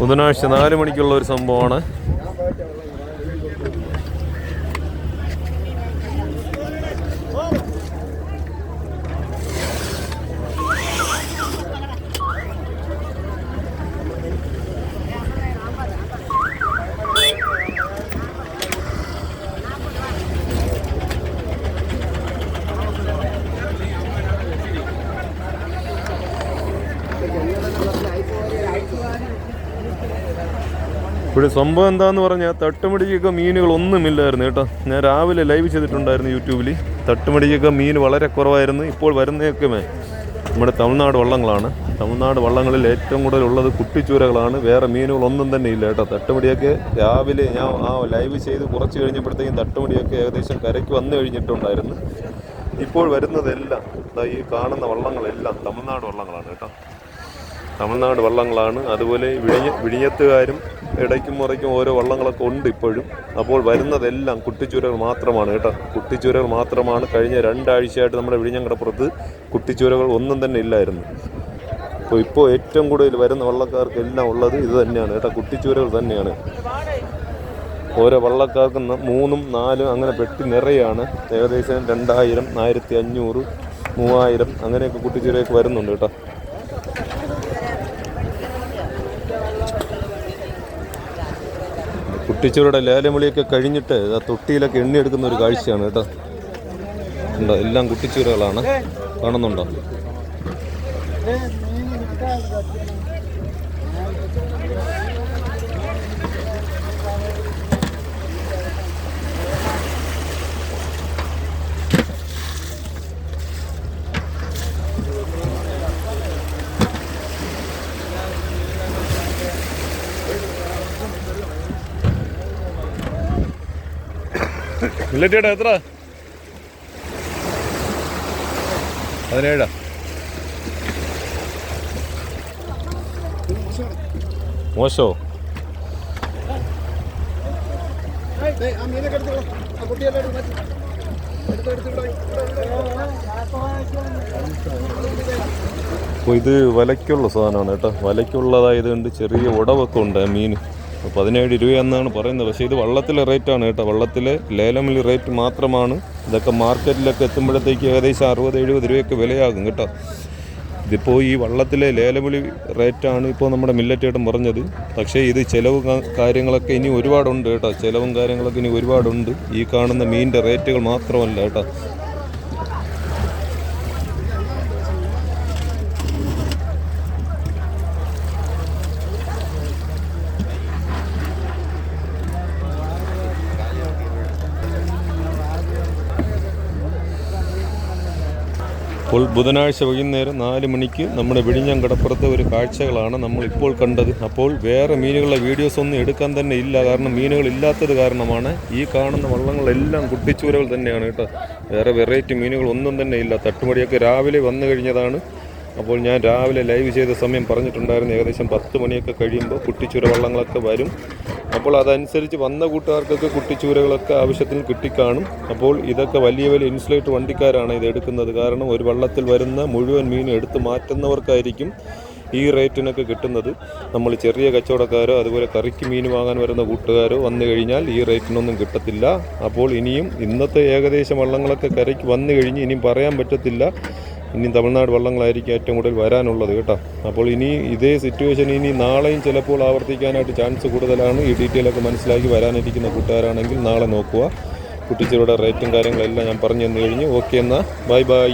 ബുധനാഴ്ച നാല് മണിക്കുള്ള ഒരു സംഭവമാണ്. ഇവിടെ സംഭവം എന്താന്ന് പറഞ്ഞാൽ തട്ടുമടിക്കൊക്കെ മീനുകൾ കേട്ടോ. ഞാൻ രാവിലെ ലൈവ് ചെയ്തിട്ടുണ്ടായിരുന്നു യൂട്യൂബിൽ തട്ടുമടിക്കൊക്കെ മീൻ വളരെ കുറവായിരുന്നു. ഇപ്പോൾ വരുന്നതൊക്കെ നമ്മുടെ തമിഴ്നാട് വള്ളങ്ങളാണ്. തമിഴ്നാട് വള്ളങ്ങളിൽ ഏറ്റവും കൂടുതൽ ഉള്ളത് കുട്ടിച്ചൂരകളാണ്. വേറെ മീനുകളൊന്നും തന്നെ ഇല്ല കേട്ടോ. തട്ടുമടിയൊക്കെ രാവിലെ ഞാൻ ആ ലൈവ് ചെയ്ത് കുറച്ച് കഴിഞ്ഞപ്പോഴത്തേക്കും തട്ടുമടിയൊക്കെ ഏകദേശം കരയ്ക്ക് വന്നു കഴിഞ്ഞിട്ടുണ്ടായിരുന്നു. ഇപ്പോൾ വരുന്നതെല്ലാം ഈ കാണുന്ന വള്ളങ്ങളെല്ലാം തമിഴ്നാട് വള്ളങ്ങളാണ് കേട്ടോ. തമിഴ്നാട് വള്ളങ്ങളാണ്. അതുപോലെ വിഴിഞ്ഞ വിഴിഞ്ഞത്തുകാരും ഇടയ്ക്കും മുറയ്ക്കും ഓരോ വള്ളങ്ങളൊക്കെ ഉണ്ട് ഇപ്പോഴും. അപ്പോൾ വരുന്നതെല്ലാം കുട്ടിച്ചൂരകൾ മാത്രമാണ് കേട്ടോ. കുട്ടിച്ചൂരകൾ മാത്രമാണ്. കഴിഞ്ഞ രണ്ടാഴ്ചയായിട്ട് നമ്മുടെ വിഴിഞ്ഞങ്കടപ്പുറത്ത് കുട്ടിച്ചൂരകൾ ഒന്നും തന്നെ ഇല്ലായിരുന്നു. അപ്പോൾ ഇപ്പോൾ ഏറ്റവും കൂടുതൽ വരുന്ന വള്ളക്കാർക്ക് എല്ലാം ഉള്ളത് ഇത് തന്നെയാണ് കേട്ടോ. കുട്ടിച്ചൂരകൾ തന്നെയാണ്. ഓരോ വള്ളക്കാർക്ക് മൂന്നും നാലും അങ്ങനെ പെട്ടി നിറയാണ്. ഏകദേശം രണ്ടായിരം ആയിരത്തി അഞ്ഞൂറ് മൂവായിരം അങ്ങനെയൊക്കെ കുട്ടിച്ചൂരയൊക്കെ വരുന്നുണ്ട് കേട്ടോ. കുട്ടിച്ചൂരുടെ ലേലമുളിയൊക്കെ കഴിഞ്ഞിട്ട് ആ തൊട്ടിയിലൊക്കെ എണ്ണി എടുക്കുന്ന ഒരു കാഴ്ചയാണ് കേട്ടോ. ഉണ്ടോ? എല്ലാം കുട്ടിച്ചൂരകളാണ്. കാണുന്നുണ്ടോ? മില്ലറ്റേടാ എത്ര? പതിനേഴാ. മോശോ? ഇത് വലയ്ക്കുള്ള സാധനമാണ് കേട്ടോ. വലയ്ക്കുള്ളതായതുകൊണ്ട് ചെറിയ ഉടവൊക്കെ ഉണ്ട് മീൻ പതിനേഴ് രൂപയെന്നാണ് പറയുന്നത്. പക്ഷേ ഇത് വള്ളത്തിലെ റേറ്റാണ് കേട്ടോ. വള്ളത്തിലെ ലേലമിൽ റേറ്റ് മാത്രമാണ്. ഇതൊക്കെ മാർക്കറ്റിലൊക്കെ എത്തുമ്പോഴത്തേക്ക് ഏകദേശം അറുപത് എഴുപത് രൂപയൊക്കെ വിലയാകും കേട്ടോ. ഇതിപ്പോൾ ഈ വള്ളത്തിലെ ലേലവിളി റേറ്റാണ് ഇപ്പോൾ നമ്മുടെ മില്ലറ്റേട്ടൻ പറഞ്ഞത്. പക്ഷേ ഇത് ചിലവ് കാര്യങ്ങളൊക്കെ ഇനി ഒരുപാടുണ്ട് കേട്ടോ. ചിലവും കാര്യങ്ങളൊക്കെ ഇനി ഒരുപാടുണ്ട്. ഈ കാണുന്ന മീനിന്റെ റേറ്റുകൾ മാത്രമല്ല കേട്ടോ. അപ്പോൾ ബുധനാഴ്ച വൈകുന്നേരം നാല് മണിക്ക് നമ്മുടെ വിഴിഞ്ഞം കടപ്പുറത്തെ ഒരു കാഴ്ചകളാണ് നമ്മൾ ഇപ്പോൾ കണ്ടത്. അപ്പോൾ വേറെ മീനുകളുടെ വീഡിയോസ് ഒന്നും എടുക്കാൻ തന്നെ ഇല്ല. കാരണം മീനുകൾ ഇല്ലാത്തത് കാരണമാണ് ഈ കാണുന്ന വള്ളങ്ങളെല്ലാം കുട്ടിച്ചൂരകൾ തന്നെയാണ് കേട്ടോ. വേറെ വെറൈറ്റി മീനുകൾ ഒന്നും തന്നെ ഇല്ല. തട്ടുമടിയൊക്കെ രാവിലെ വന്നു കഴിഞ്ഞതാണ്. അപ്പോൾ ഞാൻ രാവിലെ ലൈവ് ചെയ്ത സമയം പറഞ്ഞിട്ടുണ്ടായിരുന്നു. ഏകദേശം പത്ത് മണിയൊക്കെ കഴിയുമ്പോൾ കുട്ടിച്ചൂര വള്ളങ്ങളൊക്കെ വരും. അപ്പോൾ അതനുസരിച്ച് വന്ന കൂട്ടുകാർക്കൊക്കെ കുട്ടിച്ചൂരകളൊക്കെ ആവശ്യത്തിന് കിട്ടിക്കാണും. അപ്പോൾ ഇതൊക്കെ വലിയ വലിയ ഇൻസുലേറ്റ് വണ്ടിക്കാരാണ് ഇത് എടുക്കുന്നത്. കാരണം ഒരു വള്ളത്തിൽ വരുന്ന മുഴുവൻ മീൻ എടുത്ത് മാറ്റുന്നവർക്കായിരിക്കും ഈ റേറ്റിനൊക്കെ കിട്ടുന്നത്. നമ്മൾ ചെറിയ കച്ചവടക്കാരോ അതുപോലെ കറിക്ക് മീൻ വാങ്ങാൻ വരുന്ന കൂട്ടുകാരോ വന്നു കഴിഞ്ഞാൽ ഈ റേറ്റിനൊന്നും കിട്ടത്തില്ല. അപ്പോൾ ഇനിയും ഇന്നത്തെ ഏകദേശം വള്ളങ്ങളൊക്കെ കരയ്ക്ക് വന്നു കഴിഞ്ഞ് ഇനിയും പറയാൻ പറ്റത്തില്ല. ഇനി തമിഴ്നാട് വള്ളങ്ങളായിരിക്കും ഏറ്റവും കൂടുതൽ വരാനുള്ളത് കേട്ടോ. അപ്പോൾ ഇനി ഇതേ സിറ്റുവേഷൻ ഇനി നാളെയും ചിലപ്പോൾ ആവർത്തിക്കാനായിട്ട് ചാൻസ് കൂടുതലാണ്. ഈ ഡീറ്റെയിൽ ഒക്കെ മനസ്സിലാക്കി വരാനിരിക്കുന്ന കൂട്ടുകാരാണെങ്കിൽ നാളെ നോക്കുക. കുട്ടിച്ചേരുടെ റേറ്റും കാര്യങ്ങളെല്ലാം ഞാൻ പറഞ്ഞു തന്നു കഴിഞ്ഞു. ഓക്കെ എന്നാൽ ബൈ ബൈ